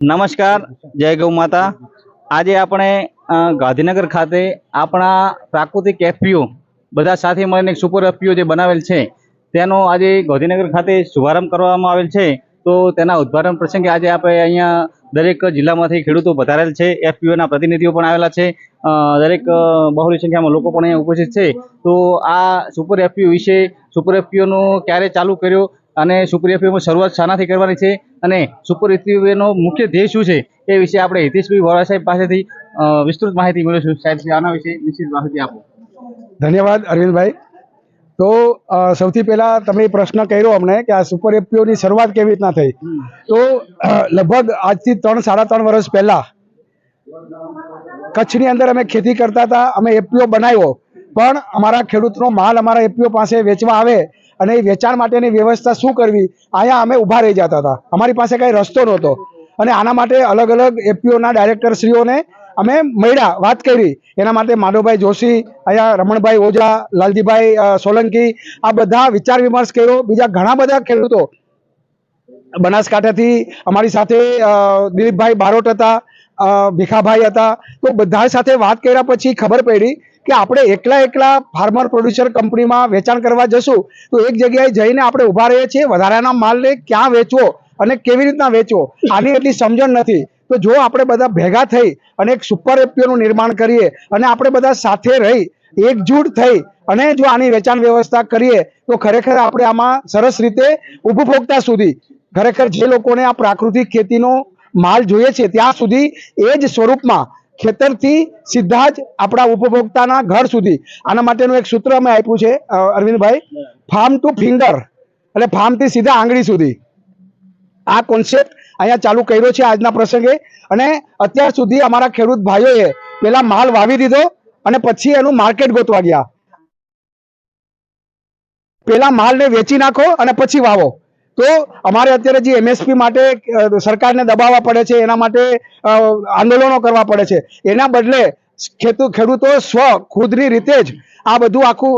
નમસ્કાર, જય ગૌ માતા. આજે આપણે ગાંધીનગર ખાતે આપણા પ્રાકૃતિક એફપીઓ, બધા સાથે મળીને સુપર એફપીઓ જે બનાવેલ છે, તેનો આજે ગાંધીનગર ખાતે શુભારંભ કરવામાં આવેલ છે. તો તેના ઉદ્ઘાટન પ્રસંગે આજે આપણે અહીંયા દરેક જિલ્લામાંથી ખેડૂતો વધારેલ છે, એફપીઓના પ્રતિનિધિઓ પણ આવેલા છે દરેક બહોળી સંખ્યામાં લોકો પણ અહીંયા ઉપસ્થિત છે. તો આ સુપર એફપીઓ વિશે સુપર એફપીઓનો ક્યારે ચાલુ કર્યો અને સુપર એફપીઓમાં શરૂઆત શાનાથી કરવાની છે અને સુપર એફપીઓનો મુખ્ય ધ્યેય શું છે એ વિશે આપણે હિતેશભાઈ વોરા સાહેબ પાસેથી વિસ્તૃત માહિતી મેળવીશું. સાહેબ આના વિશે નિશ્ચિત માહિતી આપો. ધન્યવાદ, અરવિંદભાઈ. તો સૌથી પહેલા તમે પ્રશ્ન કર્યો અમને કે આ સુપર એફપીઓની શરૂઆત કેવી રીતના થઈ? તો લગભગ આજથી ત્રણ, સાડા ત્રણ વર્ષ પહેલા કચ્છની અંદર અમે ખેતી કરતા હતા, અમે એફપીઓ બનાવ્યો. પણ અમારા ખેડૂતનો માલ અમારા એફપીઓ પાસે વેચવા આવે અને એ વેચાણ માટેની વ્યવસ્થા શું કરવી? અહીંયા અમે ઊભા રહી જતા હતા. અમારી પાસે કાંઈ રસ્તો નહોતો. અને આના માટે અલગ અલગ એફપીઓના ડાયરેક્ટરશ્રીઓને અમે મળ્યા, વાત કરી. એના માટે માધવભાઈ જોશી, અહીંયા રમણભાઈ ઓઝા, લાલજીભાઈ સોલંકી, આ બધા વિચાર વિમર્શ કર્યો. બીજા ઘણા બધા ખેડૂતો બનાસકાંઠાથી અમારી સાથે દિલીપભાઈ બારોટ હતા ભીખાભાઈ હતા. તો બધા સાથે વાત કર્યા પછી ખબર પડી કે આપણે એકલા એકલા ફાર્મર પ્રોડ્યુસર કંપનીમાં વેચાણ કરવા જશું. તો એક જગ્યાએ જઈને આપણે ઊભા રહીએ છીએ, વધારાના માલને ક્યાં વેચવો અને કેવી રીતના વેચવો, આની એટલી સમજણ નથી. તો જો આપણે બધા ભેગા થઈ અને એક સુપર એપીઓનું નિર્માણ કરીએ અને આપણે બધા સાથે રહી, એકજૂટ થઈ અને જો આની વેચાણ વ્યવસ્થા કરીએ, તો ખરેખર આપણે આમાં સરસ રીતે ઉપભોક્તા સુધી, ખરેખર જે લોકોને આ પ્રાકૃતિક ખેતીનો માલ જોઈએ છે, ત્યાં સુધી એ જ સ્વરૂપમાં ખેતરથી સીધા જ આપણા ઉપભોક્તાના ઘર સુધી. આના માટેનું એક સૂત્ર અમે આપ્યું છે અરવિંદભાઈ. ફાર્મ ટુ ફિંગર એટલે ફાર્મથી સીધા આંગળી સુધી. આ કોન્સેપ્ટ અહીંયા ચાલુ કર્યો છે આજના પ્રસંગે. અને અત્યાર સુધી અમારા ખેડૂત ભાઈઓએ પેલા માલ વાવી દીધો અને પછી એનું માર્કેટ ગોતવા ગયા. પેલા માલને વેચી નાખો અને પછી વાવો. તો અમારે અત્યારે જે એમએસપી માટે સરકારને દબાવવા પડે છે, એના માટે આંદોલનો કરવા પડે છે. એના બદલે ખેતુ, ખેડૂતો સ્વ, ખુદની રીતે જ આ બધું આખું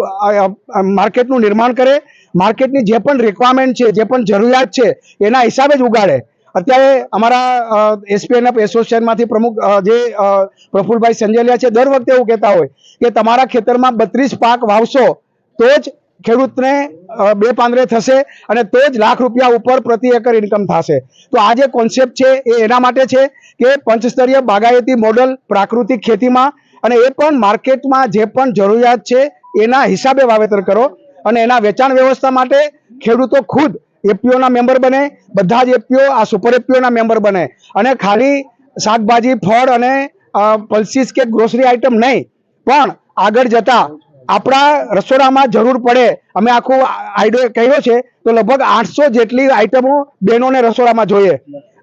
માર્કેટનું નિર્માણ કરે. માર્કેટની જે પણ રિક્વાયરમેન્ટ છે, જે પણ જરૂરિયાત છે, એના હિસાબે જ ઉગાડે. અત્યારે અમારા એસપીએનએફ એસોસિએશનમાંથી પ્રમુખ જે પ્રફુલભાઈ સંજેલિયા છે, દર વખતે એવું કહેતા હોય કે તમારા ખેતરમાં બત્રીસ પાક વાવશો, તો જ ખેડૂતને બે પાંદરે થશે અને તો જ લાખ રૂપિયા ઉપર પ્રતિ એકર ઇન્કમ થશે. તો આ જે કોન્સેપ્ટ છે એ એના માટે છે કે પંચસ્તરીય બાગાયતી મોડલ પ્રાકૃતિક ખેતીમાં અને એ પણ માર્કેટમાં જે પણ જરૂરિયાત છે એના હિસાબે વાવેતર કરો અને એના વેચાણ વ્યવસ્થા માટે ખેડૂતો ખુદ એપીઓના મેમ્બર બને, બધા જ એપીઓ આ સુપર એપીઓના મેમ્બર બને. અને ખાલી શાકભાજી, ફળ અને પલ્સીસ કે ગ્રોસરી આઇટમ નહીં, પણ આગળ જતા આપણા રસોડામાં જરૂર પડે. અમે આખો આઈડિયો કર્યો છે તો લગભગ આઠસો જેટલી આઈટમો બહેનોને રસોડામાં જોઈએ.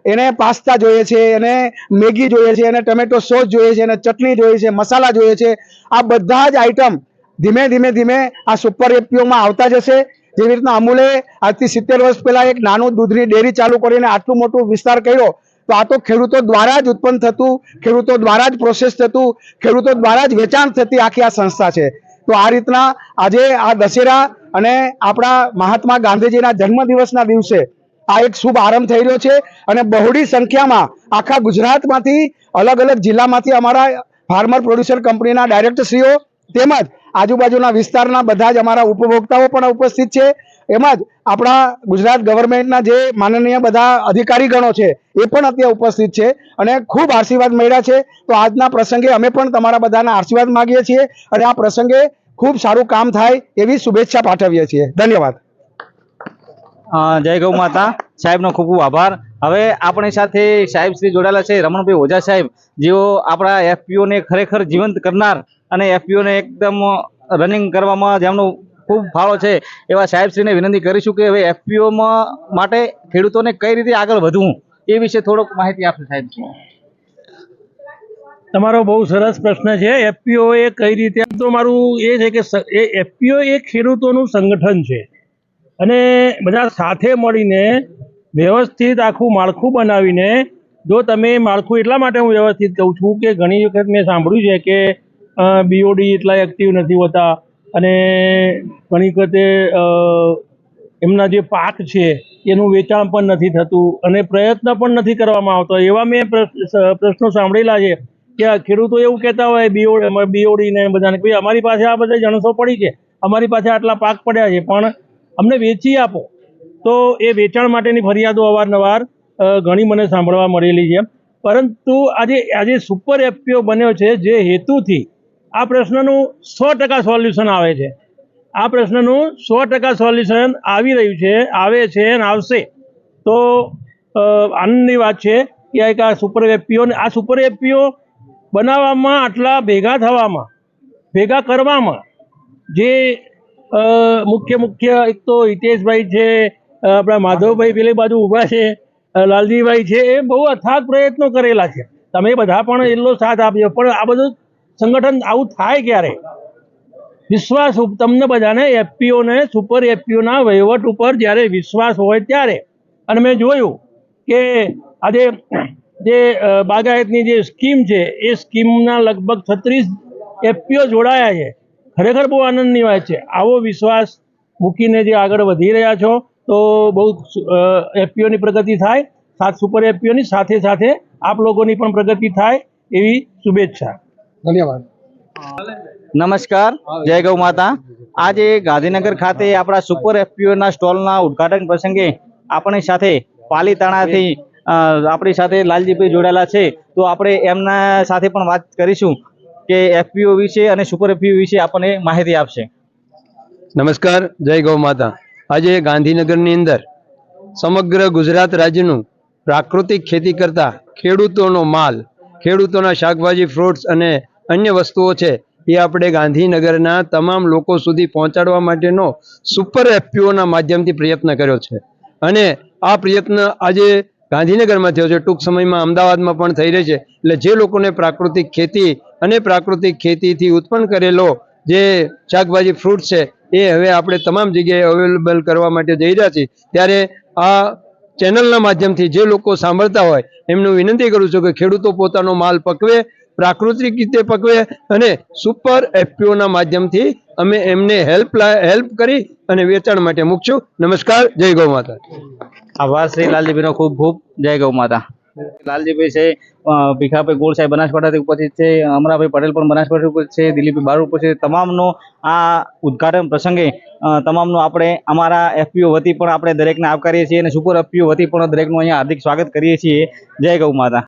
એને પાસ્તા જોઈએ છે, એને મેગી જોઈએ છે, એને ટમેટો સોસ જોઈએ છે, એને ચટણી જોઈએ છે, મસાલા જોઈએ છે. આ બધા જ આઈટમ ધીમે ધીમે ધીમે આ સુપર એપીઓમાં આવતા જશે. જેવી રીતના અમૂલે આજથી સિત્તેર વર્ષ પહેલા એક નાનું દૂધની ડેરી ચાલુ કરીને આટલું મોટું વિસ્તાર કર્યો, તો આ તો ખેડૂતો દ્વારા જ ઉત્પન્ન થતું, ખેડૂતો દ્વારા જ પ્રોસેસ થતું, ખેડૂતો દ્વારા જ વેચાણ થતી આખી આ સંસ્થા છે. તો આ રીતના આજે આ દશેરા અને આપણા મહાત્મા ગાંધીજીના જન્મદિવસના દિવસે આ એક શુભ આરંભ થઈ રહ્યો છે અને બહોળી સંખ્યામાં આખા ગુજરાતમાંથી અલગ અલગ જિલ્લામાંથી અમારા ફાર્મર પ્રોડ્યુસર કંપનીના ડાયરેક્ટરશ્રીઓ તેમજ આજુબાજુના વિસ્તારના બધા જ અમારા ઉપભોક્તાઓ પણ ઉપસ્થિત છે. એમ જ આપણા ગુજરાત ગવર્મેન્ટના જે માનનીય બધા અધિકારીગણો છે એ પણ અત્યારે ઉપસ્થિત છે અને ખૂબ આશીર્વાદ મળ્યા છે. તો આજના પ્રસંગે અમે પણ તમારા બધાના આશીર્વાદ માગીએ છીએ અને આ પ્રસંગે ખૂબ સારું કામ થાય એવી શુભેચ્છા પાઠવીએ છીએ. ધન્યવાદ. જય ગૌ માતા. સાહેબનો ખૂબ ખૂબ આભાર. હવે આપણી સાથે સાહેબ શ્રી જોડાયેલા છે, રમણભાઈ ઓઝા સાહેબ. જેઓ આપણા એફપીઓને ખરેખર જીવંત કરનાર અને એફપીઓને એકદમ રનિંગ કરવામાં જેમનો ખૂબ ફાળો છે, એવા સાહેબશ્રીને વિનંતી કરીશું કે હવે એફપીઓમાં માટે ખેડૂતોને કઈ રીતે આગળ વધવું એ વિશે થોડોક માહિતી આપશે સાહેબ. તમારો બહુ સરસ પ્રશ્ન છે. એફપીઓ એ કઈ રીતે, તો મારું એ છે કે એ એફપીઓ એ ખેડૂતોનું સંગઠન છે. અને બધા સાથે મળીને વ્યવસ્થિત આખું માળખું બનાવીને, જો તમે માળખું એટલા માટે હું વ્યવસ્થિત કહું છું કે ઘણી વખત મેં સાંભળ્યું છે કે બીઓડી એટલા એક્ટિવ નથી હોતા. અને ઘણી વખતે એમના જે પાક છે, એનું વેચાણ પણ નથી થતું અને પ્રયત્ન પણ નથી કરવામાં આવતો. એવા મેં પ્રશ્નો સાંભળેલા છે. કે ખેડૂતો એવું કહેતા હોય બીઓડી બીઓડીને બધાને ભાઈ અમારી પાસે આ બધા જણસો પડી છે, અમારી પાસે આટલા પાક પડ્યા છે, પણ અમને વેચી આપો. તો એ વેચાણ માટેની ફરિયાદો અવારનવાર ઘણી મને સાંભળવા મળેલી છે. પરંતુ આજે આજે સુપર એફપીઓ બન્યો છે, જે હેતુથી આ પ્રશ્નનું સો ટકા સોલ્યુશન આવે છે. આ પ્રશ્નનું સો ટકા સોલ્યુશન આવી રહ્યું છે, આવે છે અને આવશે. તો આનંદની વાત છે કે આ એક આ સુપર એફપીઓ આ સુપર એફપીઓ બનાવવામાં આટલા ભેગા થવામાં, ભેગા કરવામાં જે મુખ્ય મુખ્ય એક તો હિતેશભાઈ છે આપણા માધવભાઈ પેલી બાજુ ઊભા છે લાલજીભાઈ છે, એ બહુ અથાગ પ્રયત્નો કરેલા છે. તમે બધા પણ એટલો સાથ આપ્યો પણ આ બધું સંગઠન આવું થાય ક્યારે? વિશ્વાસ તમને બધાને એફપીઓને સુપર એફપીઓના વહીવટ ઉપર જ્યારે વિશ્વાસ હોય ત્યારે. અને મેં જોયું કે આજે જે બાગાયતની જે સ્કીમ છે એ સ્કીમના લગભગ છત્રીસ એફપીઓ જોડાયા છે. ખરેખર બહુ આનંદની વાત છે. આવો વિશ્વાસ મૂકીને જે આગળ વધી રહ્યા છો તો બહુ એફપીઓની પ્રગતિ થાય સાત સુપર એફપીઓની સાથે સાથે આપ લોકોની પણ પ્રગતિ થાય એવી શુભેચ્છા. ધન્યવાદ. નમસ્કાર. જય ગૌ માતા. આજે ગાંધીનગર ખાતે આપણા સુપર એફપીઓના સ્ટોલના ઉદઘાટન પ્રસંગે આપણી સાથે પાલીતાણાથી આપણી સાથે લાલજીભાઈ જોડાયેલા છે. તો આપણે એમના સાથે પણ વાત કરીશું કે એફપીઓ વિશે અને સુપર એફપીઓ વિશે આપણને માહિતી આપશે. નમસ્કાર, જય ગૌ માતા. આજે ગાંધીનગરની અંદર સમગ્ર ગુજરાત રાજ્યનું પ્રાકૃતિક ખેતી કરતા ખેડૂતોનો માલ, ખેડૂતોના શાકભાજી ફ્રૂટ્સ અને અન્ય વસ્તુઓ છે એ આપણે ગાંધીનગરના તમામ લોકો સુધી પહોંચાડવા માટેનો સુપર એફપીઓના માધ્યમથી પ્રયત્ન કર્યો છે. અને આ પ્રયત્ન આજે ગાંધીનગરમાં થયો છે. ટૂંક સમયમાં અમદાવાદમાં પણ થઈ રહી છે. એટલે જે લોકોને પ્રાકૃતિક ખેતી અને પ્રાકૃતિક ખેતીથી ઉત્પન્ન કરેલો જે શાકભાજી ફ્રૂટ છે, એ હવે આપણે તમામ જગ્યાએ અવેલેબલ કરવા માટે જઈ રહ્યા છીએ. ત્યારે આ ચેનલના માધ્યમથી જે લોકો સાંભળતા હોય, એમનું વિનંતી કરું છું કે ખેડૂતો પોતાનો માલ પકવે પ્રાકૃતિક રીતે પકવે અને સુપર એફપીઓના માધ્યમથી અમે એમને હેલ્પ હેલ્પ કરી અને વેચાણ માટે મૂકશું. નમસ્કાર, જય ગૌ માતા. આભાર શ્રી લાલજીભાઈનો ખૂબ ખૂબ જય ગૌ માતા. લાલજીભાઈ છે ભીખાભાઈ ગોળ સાહેબ બનાસકાંઠાથી ઉપસ્થિત છે, અમરાભાઈ પટેલ પણ બનાસકાંઠા ઉપસ્થિત છે, દિલીપભાઈ બાર ઉપસ્થિત તમામનો આ ઉદ્ઘાટન પ્રસંગે તમામનો આપણે અમારા એફપીઓ વતી પણ આપણે દરેકને આવકારીએ છીએ અને સુપર એફપીઓ વતી પણ દરેકનું અહીંયા હાર્દિક સ્વાગત કરીએ છીએ. જય ગૌ માતા.